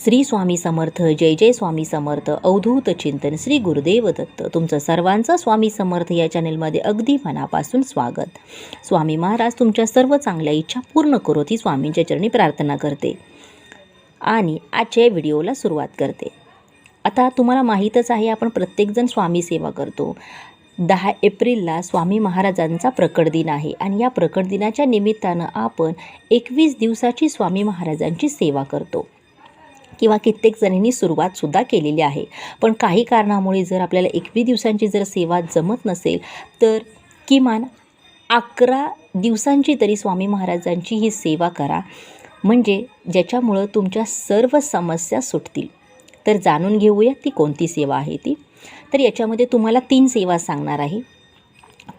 श्री स्वामी समर्थ जय जय स्वामी समर्थ अवधूत चिंतन श्री गुरुदेव दत्त. तुमचं सर्वांचं स्वामी समर्थ या चॅनेलमध्ये अगदी मनापासून स्वागत. स्वामी महाराज तुमच्या सर्व चांगल्या इच्छा पूर्ण करो ती स्वामींच्या चरणी प्रार्थना करते आणि आजच्या व्हिडिओला सुरुवात करते. आता तुम्हाला माहीतच आहे आपण प्रत्येकजण स्वामी सेवा करतो. दहा एप्रिलला स्वामी महाराजांचा प्रकट दिन आहे आणि या प्रकट दिनाच्या निमित्तानं आपण एकवीस दिवसाची स्वामी महाराजांची सेवा करतो. किंवा कित्येक जणींनी सुरुवातसुद्धा केलेली आहे. पण काही कारणामुळे जर आपल्याला एकवीस दिवसांची जर सेवा जमत नसेल तर किमान अकरा दिवसांची तरी स्वामी महाराजांची ही सेवा करा. म्हणजे ज्याच्यामुळं तुमच्या सर्व समस्या सुटतील. तर जाणून घेऊया ती कोणती सेवा आहे ती. तर याच्यामध्ये तुम्हाला तीन सेवा सांगणार आहे.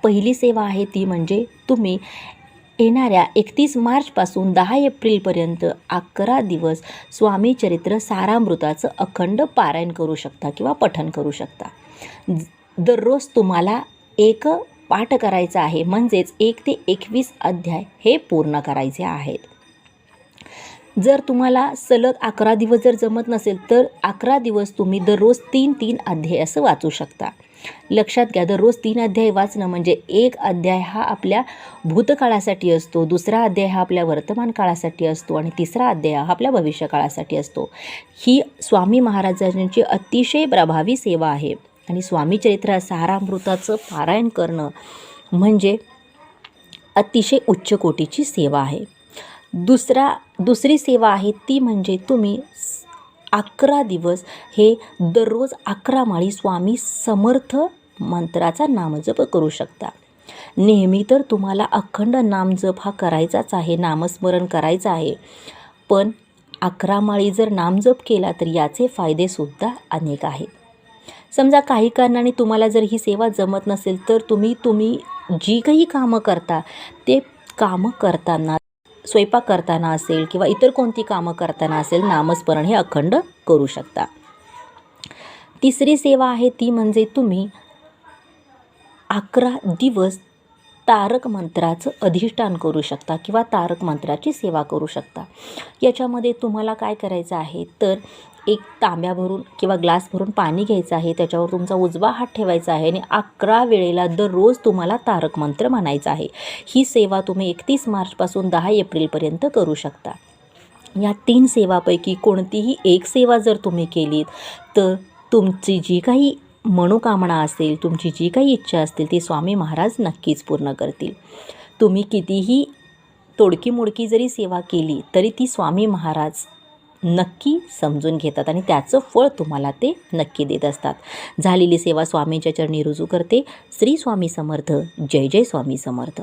पहिली सेवा आहे ती म्हणजे तुम्ही येणाऱ्या एकतीस मार्चपासून दहा एप्रिलपर्यंत अकरा दिवस स्वामी चरित्र सारामृताचं अखंड पारायण करू शकता किंवा पठन करू शकता. दररोज तुम्हाला एक पाठ करायचा आहे म्हणजेच एक ते एकवीस अध्याय हे पूर्ण करायचे आहेत. जर तुम्हाला सलग अकरा दिवस जर जमत नसेल तर अकरा दिवस तुम्ही दररोज तीन तीन अध्याय असं वाचू शकता. लक्षात घ्या दररोज तीन अध्याय वाचणं म्हणजे एक अध्याय हा आपल्या भूतकाळासाठी असतो दुसरा अध्याय हा आपल्या वर्तमान काळासाठी असतो आणि तिसरा अध्याय हा आपल्या भविष्यकाळासाठी असतो. ही स्वामी महाराजांची अतिशय प्रभावी सेवा आहे आणि स्वामी चरित्र सारामृताचं पारायण करणं म्हणजे अतिशय उच्च कोटीची सेवा आहे. दुसरा दुसरी सेवा आहे ती म्हणजे तुम्ही अकरा दिवस हे दररोज अकरा माळी स्वामी समर्थ मंत्राचा नामजप करू शकता नेहमी तर तुम्हाला अखंड नामजप हा करायचाच आहे नामस्मरण करायचं आहे. पण अकरा माळी जर नामजप केला तर याचे फायदेसुद्धा अनेक आहेत. समजा काही कारणाने तुम्हाला जर ही सेवा जमत नसेल तर तुम्ही तुम्ही जी काही कामं करता ते कामं करताना स्वयंपाक करताना असेल किंवा इतर कोणती कामं करताना असेल नामस्मरण हे अखंड करू शकता. तिसरी सेवा आहे ती म्हणजे तुम्ही अकरा दिवस तारक मंत्राचं अधिष्ठान करू शकता किंवा तारक मंत्राची सेवा करू शकता. याच्यामध्ये तुम्हाला काय करायचं आहे? तर एक तांब्या भरून किंवा ग्लास भरून पाणी घ्यायचं आहे. त्याच्यावर तुमचा उजवा हात ठेवायचा आहे आणि अकरा वेळेला दररोज तुम्हाला तारक मंत्र म्हणायचा आहे. ही सेवा तुम्ही एकतीस मार्चपासून दहा एप्रिलपर्यंत करू शकता. या तीन सेवापैकी कोणतीही एक सेवा जर तुम्ही केलीत तर तुमची जी काही मनोकामना असेल तुमची जी काही इच्छा असतील ती स्वामी महाराज नक्कीच पूर्ण करतील. तुम्ही कितीही तोडकी मोडकी जरी सेवा केली तरी ती स्वामी महाराज नक्की समजून घेतात आणि त्याचं फळ तुम्हाला ते नक्की देत असतात. झालेली सेवा स्वामींच्या चरणी रुजू करते. श्री स्वामी समर्थ जय जय स्वामी समर्थ.